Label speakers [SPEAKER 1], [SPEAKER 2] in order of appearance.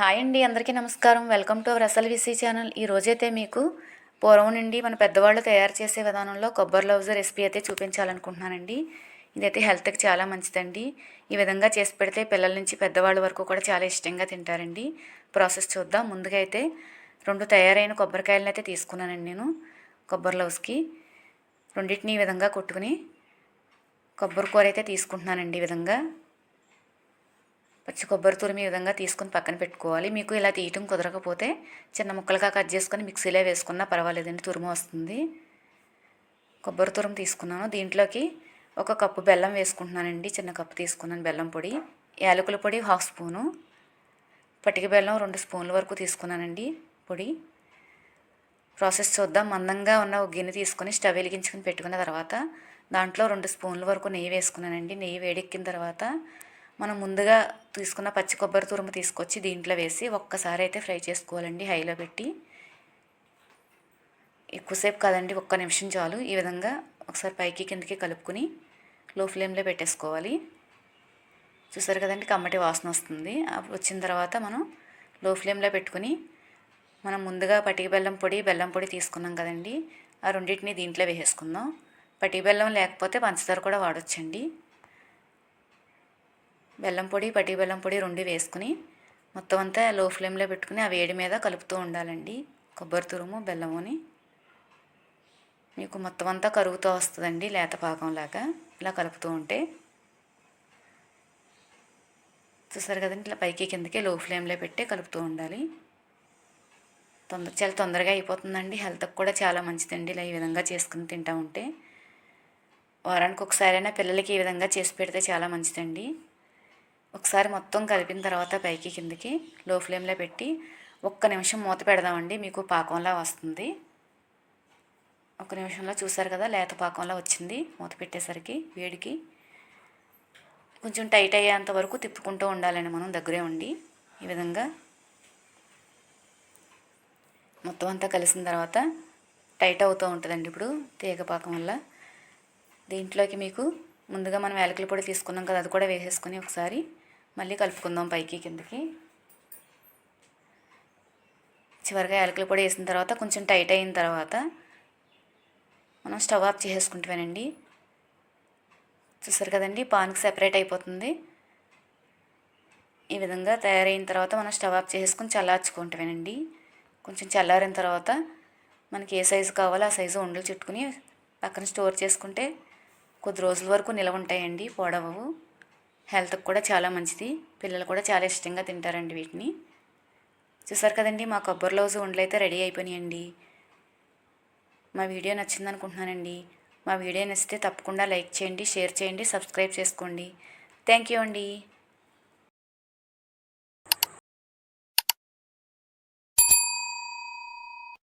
[SPEAKER 1] Hi అండి అందరికీ నమస్కారం. వెల్కమ్ టు అవర్ అసలు విసి ఛానల్. ఈ రోజైతే మీకు పూర్వం నుండి మన పెద్దవాళ్ళు తయారు చేసే విధానంలో కొబ్బరి లవ్స్ రెసిపీ అయితే చూపించాలనుకుంటున్నానండి. ఇదైతే హెల్త్కి చాలా మంచిదండి. ఈ విధంగా చేసి పెడితే పిల్లల నుంచి పెద్దవాళ్ళ వరకు కూడా చాలా ఇష్టంగా తింటారండి. ప్రాసెస్ చూద్దాం. ముందుగా అయితే రెండు తయారైన కొబ్బరికాయలను అయితే తీసుకున్నానండి నేను కొబ్బరి లవ్స్కి. రెండింటిని ఈ విధంగా కొట్టుకుని కొబ్బరి కూర అయితే తీసుకుంటున్నానండి ఈ విధంగా. పచ్చి కొబ్బరి తురిమి ఈ విధంగా తీసుకుని పక్కన పెట్టుకోవాలి. మీకు ఇలా తీయటం కుదరకపోతే చిన్న ముక్కలుగా కట్ చేసుకొని మిక్సీలో వేసుకున్నా పర్వాలేదండి తురుము వస్తుంది. కొబ్బరి తురుము తీసుకున్నాను. దీంట్లోకి ఒక కప్పు బెల్లం వేసుకుంటున్నానండి. చిన్న కప్పు తీసుకున్నాను బెల్లం పొడి. యాలకుల పొడి హాఫ్ స్పూను. పటిక బెల్లం రెండు స్పూన్ల వరకు తీసుకున్నానండి పొడి. ప్రాసెస్ చూద్దాం. మందంగా ఉన్న ఒక గిన్నె తీసుకొని స్టవ్ వెలిగించుకొని పెట్టుకున్న తర్వాత దాంట్లో రెండు స్పూన్ల వరకు నెయ్యి వేసుకున్నానండి. నెయ్యి వేడెక్కిన తర్వాత మనం ముందుగా తీసుకున్న పచ్చి కొబ్బరి తురుము తీసుకొచ్చి దీంట్లో వేసి ఒక్కసారి అయితే ఫ్రై చేసుకోవాలండి హైలో పెట్టి. ఎక్కువసేపు కాదండి ఒక్క నిమిషం చాలు. ఈ విధంగా ఒకసారి పైకి కిందకి కలుపుకొని లో ఫ్లేమ్లో పెట్టేసుకోవాలి. చూసారు కదండి కమ్మటి వాసన వస్తుంది. వచ్చిన తర్వాత మనం లో ఫ్లేమ్లో పెట్టుకుని మనం ముందుగా పటిక బెల్లం పొడి బెల్లం పొడి తీసుకున్నాం కదండి ఆ రెండింటిని దీంట్లో వేసేసుకుందాం. పటిక బెల్లం లేకపోతే పంచదార కూడా వాడొచ్చండి. బెల్లం పొడి పట్టి బెల్లం పొడి రెండు వేసుకుని మొత్తం అంతా లో ఫ్లేమ్లో పెట్టుకుని ఆ వేడి మీద కలుపుతూ ఉండాలండి. కొబ్బరి తురుము బెల్లముని. మీకు మొత్తం అంతా కరుగుతూ వస్తుందండి లేత పాకంలాగా ఇలా కలుపుతూ ఉంటే చూసారు కదండి ఇట్లా పైకి కిందకి లో ఫ్లేమ్లో పెట్టి కలుపుతూ ఉండాలి. తొందర చాలా తొందరగా అయిపోతుందండి. హెల్త్కి కూడా చాలా మంచిదండి ఇలా ఈ విధంగా చేసుకుని తింటూ ఉంటే. వారానికి ఒకసారైనా పిల్లలకి ఈ విధంగా చేసి పెడితే చాలా మంచిదండి. ఒకసారి మొత్తం కలిపిన తర్వాత పైకి కిందకి లో ఫ్లేమ్లో పెట్టి ఒక్క నిమిషం మూత పెడదామండి మీకు పాకంలా వస్తుంది. ఒక నిమిషంలో చూసారు కదా లేత పాకంలా వచ్చింది మూత పెట్టేసరికి వేడికి. కొంచెం టైట్ అయ్యేంత వరకు తిప్పుకుంటూ ఉండాలండి మనం దగ్గరే ఉండి. ఈ విధంగా మొత్తం అంతా కలిసిన తర్వాత టైట్ అవుతూ ఉంటుందండి ఇప్పుడు తీగ పాకం వల్ల. దీంట్లోకి మీకు ముందుగా మనం యాలకుల పొడి తీసుకున్నాం కదా అది కూడా వేసేసుకొని ఒకసారి మళ్ళీ కలుపుకుందాం పైకి కిందకి. చివరిగా యాలకుల పొడి వేసిన తర్వాత కొంచెం టైట్ అయిన తర్వాత మనం స్టవ్ ఆఫ్ చేసేసుకుంటామేనండి. చూసారు కదండి పాన్కి సెపరేట్ అయిపోతుంది. ఈ విధంగా తయారైన తర్వాత మనం స్టవ్ ఆఫ్ చేసుకుని చల్లార్చుకుంటామేనండి. కొంచెం చల్లారిన తర్వాత మనకి ఏ సైజు కావాలో ఆ సైజు ఉండలు చుట్టుకుని పక్కన స్టోర్ చేసుకుంటే కొద్ది రోజుల వరకు నిలవ ఉంటాయండి పొడవవు హెల్త్కి కూడా చాలా మంచిది. పిల్లలు కూడా చాలా ఇష్టంగా తింటారండి వీటిని. చూసారు కదండి మా కొబ్బరి లౌజు ఉండలు అయితే రెడీ అయిపోయినాయండి. మా వీడియో నచ్చింది అనుకుంటున్నానండి మా వీడియో నచ్చితే తప్పకుండా లైక్ చేయండి షేర్ చేయండి సబ్స్క్రైబ్ చేసుకోండి. థ్యాంక్ యూ అండి.